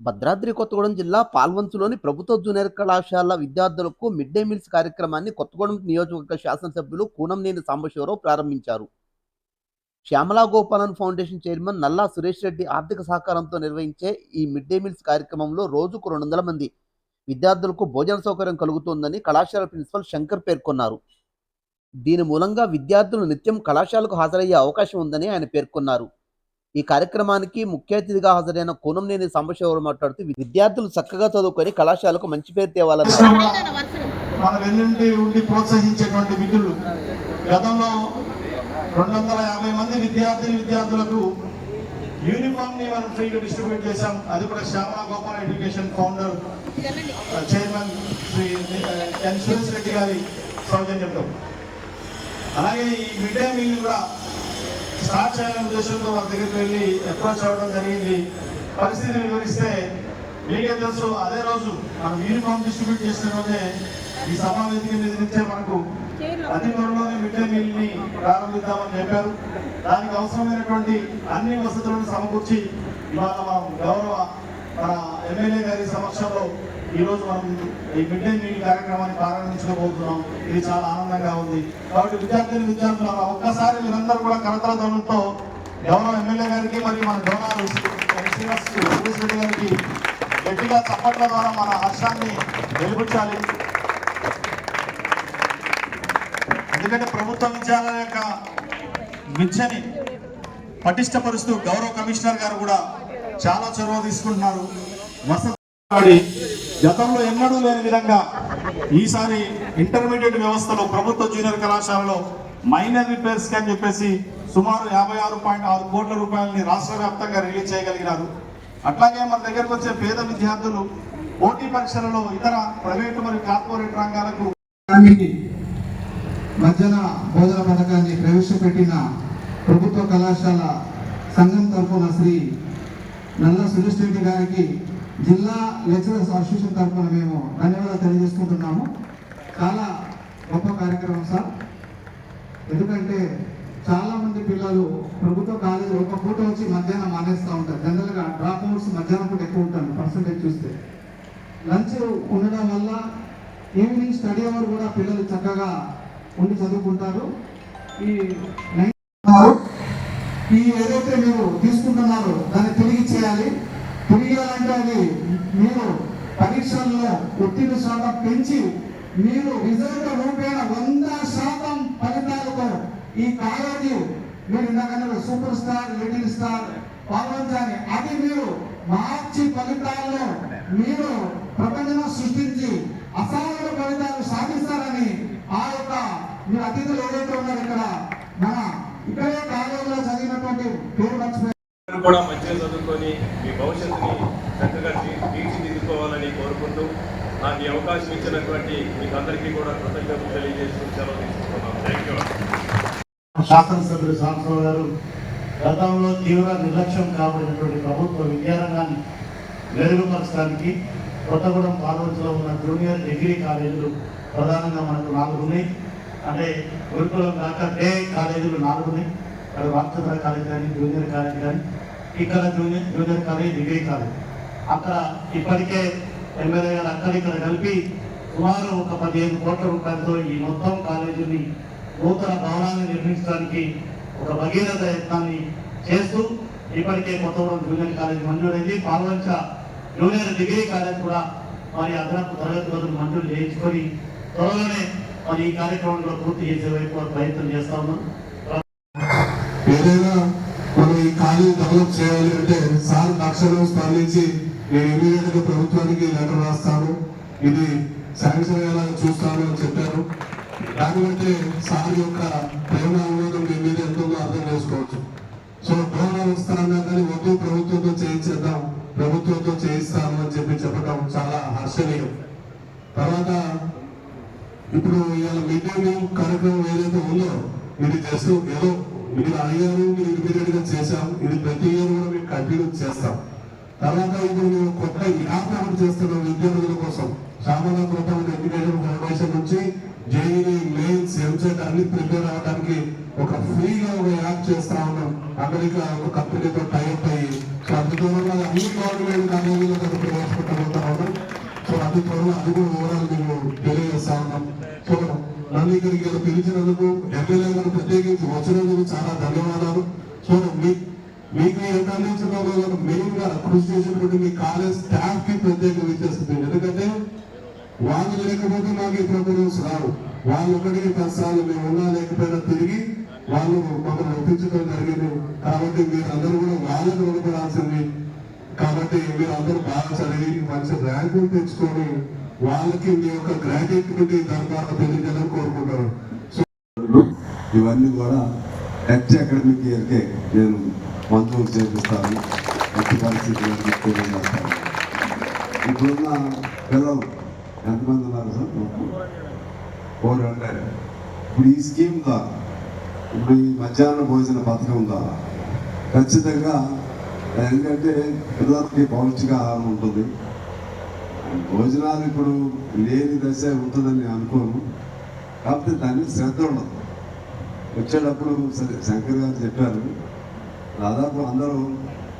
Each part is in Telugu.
భద్రాద్రి కొత్తగూడెం జిల్లా పాల్వంచులోని ప్రభుత్వ జూనియర్ కళాశాల విద్యార్థులకు మిడ్ డే మీల్స్ కార్యక్రమాన్ని కొత్తగూడెం నియోజకవర్గ శాసనసభ్యులు కూనంనేని సాంబశివరావు ప్రారంభించారు. శ్యామలా గోపాలన్ ఫౌండేషన్ చైర్మన్ నల్లా సురేష్ రెడ్డి ఆర్థిక సహకారంతో నిర్వహించే ఈ మిడ్ డే మీల్స్ కార్యక్రమంలో రోజుకు రెండు వందల మంది విద్యార్థులకు భోజన సౌకర్యం కలుగుతోందని కళాశాల ప్రిన్సిపల్ శంకర్ పేర్కొన్నారు. దీని మూలంగా విద్యార్థులు నిత్యం కళాశాలకు హాజరయ్యే అవకాశం ఉందని ఆయన పేర్కొన్నారు. ఈ కార్యక్రమానికి ముఖ్య అతిథిగా హాజరైన కూనంనేని సాంబశివరావు మాట్లాడుతూ విద్యార్థులు చక్కగా చదువుకొని కళాశాలకు మంచి పేరు తేవాలన్నారు మన వెన్నుండి ఉండి ప్రోత్సహించేటువంటి విధులు గతంలో రెండు వందల యాభై మంది విద్యార్థిని విద్యార్థులకు యూనిఫామ్ని మనం ఫ్రీగా డిస్ట్రిబ్యూట్ చేశాం. అది కూడా Shyamala Gopal education founder chairman Shri N Suresh Reddy గారి సౌజన్యంతో. అలాగే ఈ మిడ్ డే మీల్ కూడా స్టార్ట్ చేయాలనే ఉద్దేశంతో వాళ్ళ దగ్గరికి వెళ్ళి అప్రోచ్ అవ్వడం జరిగింది. పరిస్థితిని వివరిస్తే మీకే తెలుసు అదే రోజు మనం యూనిఫామ్ డిస్ట్రిబ్యూట్ చేసిన రోజే ఈ సమావేశం నిర్మించే మనకు అతి త్వరలోనే మిడ్ డే మీల్ని ప్రారంభిద్దామని చెప్పారు. దానికి అవసరమైనటువంటి అన్ని వసతులను సమకూర్చి ఇవాళ మనం గౌరవ మన ఎమ్మెల్యే గారి సమక్షంలో ఈరోజు మనం ఈ మిడ్ డే మీల్ కార్యక్రమాన్ని ప్రారంభించకపోతున్నాం ఇది చాలా ఆనందంగా ఉంది. కాబట్టి విద్యార్థులు విద్యార్థులు ఒక్కసారి మీరందరూ కూడా కరతల ధ్వనులతో గౌరవ ఎమ్మెల్యే గారికి మరియు మన గౌరవ శ్రీనివాస్ రెడ్డి గారికి గట్టిగా చప్పట్ల ద్వారా మన హర్షాన్ని వెలిబుచ్చాలి ఎందుకంటే ప్రభుత్వ విద్యాలయ యొక్క విద్యని పటిష్టపరుస్తూ గౌరవ కమిషనర్ గారు కూడా చాలా చొరవ తీసుకుంటున్నారు. వసతి గతంలో ఎన్నడూ లేని విధంగా ఈసారి ఇంటర్మీడియట్ వ్యవస్థలో ప్రభుత్వ జూనియర్ కళాశాలలో మైనర్ రిపేర్స్ అని చెప్పేసి సుమారు యాభై ఆరు పాయింట్ ఆరు కోట్ల రూపాయలని రాష్ట్ర వ్యాప్తంగా రిలీజ్ చేయగలిగినారు. అట్లాగే మన దగ్గరకు వచ్చే పేద విద్యార్థులు పోటీ పరీక్షలలో ఇతర ప్రైవేటు మరియు కార్పొరేట్ రంగాలకు మధ్యన భోజన పథకాన్ని ప్రవేశపెట్టిన ప్రభుత్వ కళాశాల సంఘం తరఫున శ్రీ నల్ల సురేష్ రెడ్డి గారికి జిల్లా లెక్చరర్స్ అసోసియేషన్ తరఫున మేము ధన్యవాదాలు తెలియజేసుకుంటున్నాము. చాలా గొప్ప కార్యక్రమం సార్. ఎందుకంటే చాలామంది పిల్లలు ప్రభుత్వ కాలేజీ ఒక పూట వచ్చి మధ్యాహ్నం మానేస్తూ ఉంటారు. జనరల్గా డ్రాప్ అవుట్స్ మధ్యాహ్నం పూట ఎక్కువ ఉంటారు పర్సంటేజ్ చూస్తే. లంచ్ ఉండడం వల్ల ఈవినింగ్ స్టడీ అవర్ కూడా పిల్లలు చక్కగా ఉండి చదువుకుంటారు. ఈ నైన్ ఈ ఏదైతే మీరు తీసుకుంటున్నారో దాన్ని తిరిగి చేయాలి. తిరిగి అది మీరు పరీక్షల్లో ఉత్తీర్ణ శాతం పెంచి మీరు రిజల్ట్ రూపేణ వంద శాతం ఫలితాలతో ఈ కాలేజీ మీరు ఇందాక సూపర్ స్టార్ లిటిల్ స్టార్ పాల్గొంచాలి అది మీరు మార్చి ఫలితాల్లో మీరు ప్రపంచం సృష్టించి అసాధారణ ఫలితాలు సాధిస్తారని ఆ యొక్క మీరు అతిథులు ఏదైతే ఉన్నారు ఇక్కడ మన ఇక్కడే కాలేజీలో చదివినటువంటి పేరు మర్చిపోయి కూడా మంచిగా చదువుకొని మీ భవిష్యత్తుని చక్కగా తీర్చిదిద్దుకోవాలని కోరుకుంటూ నాకు ఈ అవకాశం ఇచ్చినటువంటి మీకు అందరికీ కూడా కృతజ్ఞతలు తెలియజేస్తూ సెలవు తీసుకుంటున్నాను. థ్యాంక్ యూ శాసనసభ్యులు సాంసరావు గారు గతంలో తీవ్ర నిర్లక్ష్యం కాబడినటువంటి ప్రభుత్వ విద్యారంగాన్ని మెరుగుపరచడానికి కొత్తగూడెం పార్వతిలో ఉన్న జూనియర్ డిగ్రీ కాలేజీలు ప్రధానంగా మనకు నాలుగు ఉన్నాయి అంటే గురుకులం కాక డే కాలేజీలు నాలుగు ఉన్నాయి అక్కడ వాక్చంద్ర కాలేజ్ కానీ జూనియర్ కాలేజ్ కానీ ఇక్కడ junior junior college degree college అక్కడ ఇప్పటికే ఎమ్మెల్యే గారు అక్కడ ఇక్కడ కలిపి సుమారు ఒక పదిహేను కోట్ల రూపాయలతో ఈ మొత్తం కాలేజీని నూతన భవనాన్ని నిర్మించడానికి ఒక భగీరథ యత్నాన్ని చేస్తూ ఇప్పటికే కొత్తగూడెం జూనియర్ కాలేజ్ మంజూరైంది పాల్వంచ జూనియర్ డిగ్రీ కాలేజ్ కూడా మరి అదనపు తరగతి గదులు మంజూరు చేయించుకొని త్వరలోనే మరి ఈ కార్యక్రమంలో పూర్తి చేసే వైపు ప్రయత్నం చేస్తా ఉన్నాం. ఏదైనా మనం డెవలప్ చేయాలి అంటే సార్ తక్షణం స్పందించి నేను ఇమీడియట్గా ప్రభుత్వానికి లెటర్ రాస్తాను. ఇది శాంక్షన్ అయ్యేలాగా చూస్తాను అని చెప్పారు. దాన్ని బట్టి సార్ యొక్క ప్రేమ అనువాదం మీ మీద ఎంతో అర్థం చేసుకోవచ్చు. సో భవనం ఇస్తానన్నా కానీ వద్దు ప్రభుత్వంతో చేయించేద్దాం ప్రభుత్వంతో చేయిస్తాను అని చెప్పి చెప్పడం చాలా హర్షణీయం. తర్వాత ఇప్పుడు ఇవాళ మిడ్ డే మీల్ కార్యక్రమం ఏదైతే ఉందో ఇది జస్ట్ ఏదో మీరు అడిగారు మీరు ఇమీడియట్గా చేశాం ఇది ప్రతి ఇయర్ కూడా మేము కంటిన్యూ చేస్తాం. తర్వాత ఇప్పుడు మేము కొత్త యాప్ ఒకటి చేస్తున్నాం విద్యార్థుల కోసం సామాన్య కొత్త ఎడ్యుకేషన్ ఫౌండేషన్ నుంచి జేఈ మెయిన్స్ ఎంసెట్ అన్ని ప్రిపేర్ అవడానికి ఒక ఫ్రీగా ఒక యాప్ చేస్తా ఉన్నాం. అమెరికా ఒక కంపెనీతో టైప్ అయ్యి సో అంత దూరంలో ఈ గవర్నమెంట్ అనేది ప్రవేశపెట్టబోతున్నాము సో అది త్వరలో అది కూడా ఓవరాల్ మేము తెలియజేస్తా ఉన్నాం. సో నన్ను ఇక్కడికి పిలిచినందుకు మీకు ఎండాలించిన మెయిన్గా కృషి చేసినటువంటి మీ కాలేజ్ స్టాఫ్కి ప్రత్యేక విచ్చేస్తుంది ఎందుకంటే వాళ్ళు లేకపోతే మాకు ఈ ప్రోగ్రామ్స్ రావు. వాళ్ళు ఒకటికి పది సార్లు మేము ఉన్నా లేకపోయినా తిరిగి వాళ్ళు మమ్మల్ని ఒప్పించడం జరిగింది. కాబట్టి మీరందరూ కూడా వాళ్ళకి రుణపడాల్సింది కాబట్టి మీరు అందరూ బాగా చదివి మంచి ర్యాంకులు తెచ్చుకొని వాళ్ళకి మీ యొక్క గ్రాడ్యుయేట్ దాని ద్వారా తెలియజేయాలని కోరుకుంటారు ఇవన్నీ కూడా నెక్స్ట్ అకాడమిక్ ఇయర్కే నేను మంజూరు చేపిస్తాను ఎట్టి పరిస్థితుల్లో తెలియజేస్తాను ఇప్పుడున్న పిల్లలు ఎంతమంది ఉన్నారు సార్ ఫోర్ హండ్రెడ్ ఇప్పుడు ఈ స్కీమ్ ద్వారా ఇప్పుడు ఈ మధ్యాహ్న భోజన పథకం ద్వారా ఖచ్చితంగా ఎందుకంటే పిల్లలకి పౌష్టిక ఆహారం ఉంటుంది. భోజనాలు ఇప్పుడు లేని దశ ఉంటుందని అనుకోను. కాకపోతే దాన్ని శ్రద్ధ ఉండదు. వచ్చేటప్పుడు సరే శంకర్ గారు చెప్పారు దాదాపు అందరూ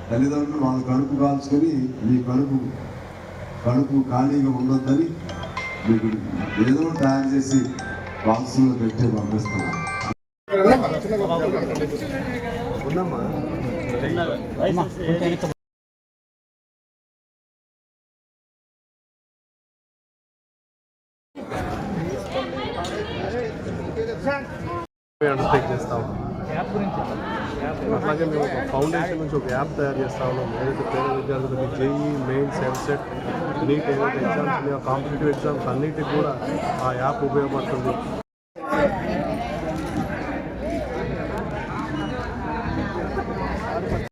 తల్లిదండ్రులు వాళ్ళ కడుపు కాల్చుకొని మీ కడుపు కడుపు ఖాళీగా ఉండొద్దని మీకు ఏదో తయారు చేసి బాక్సులో పెట్టి పంపిస్తున్నాను. అండర్టేక్ చేస్తా ఉన్నాం అట్లాగే మేము ఒక ఫౌండేషన్ నుంచి ఒక యాప్ తయారు చేస్తా ఉన్నాం. ఏదైతే పేద విద్యార్థులకి జేఈ మెయిన్ ఎంసెట్ నీట్ ఏదైతే ఎగ్జామ్స్ ఉన్నాయో కాంపిటేటివ్ ఎగ్జామ్స్ అన్నిటికి కూడా ఆ యాప్ ఉపయోగపడుతుంది.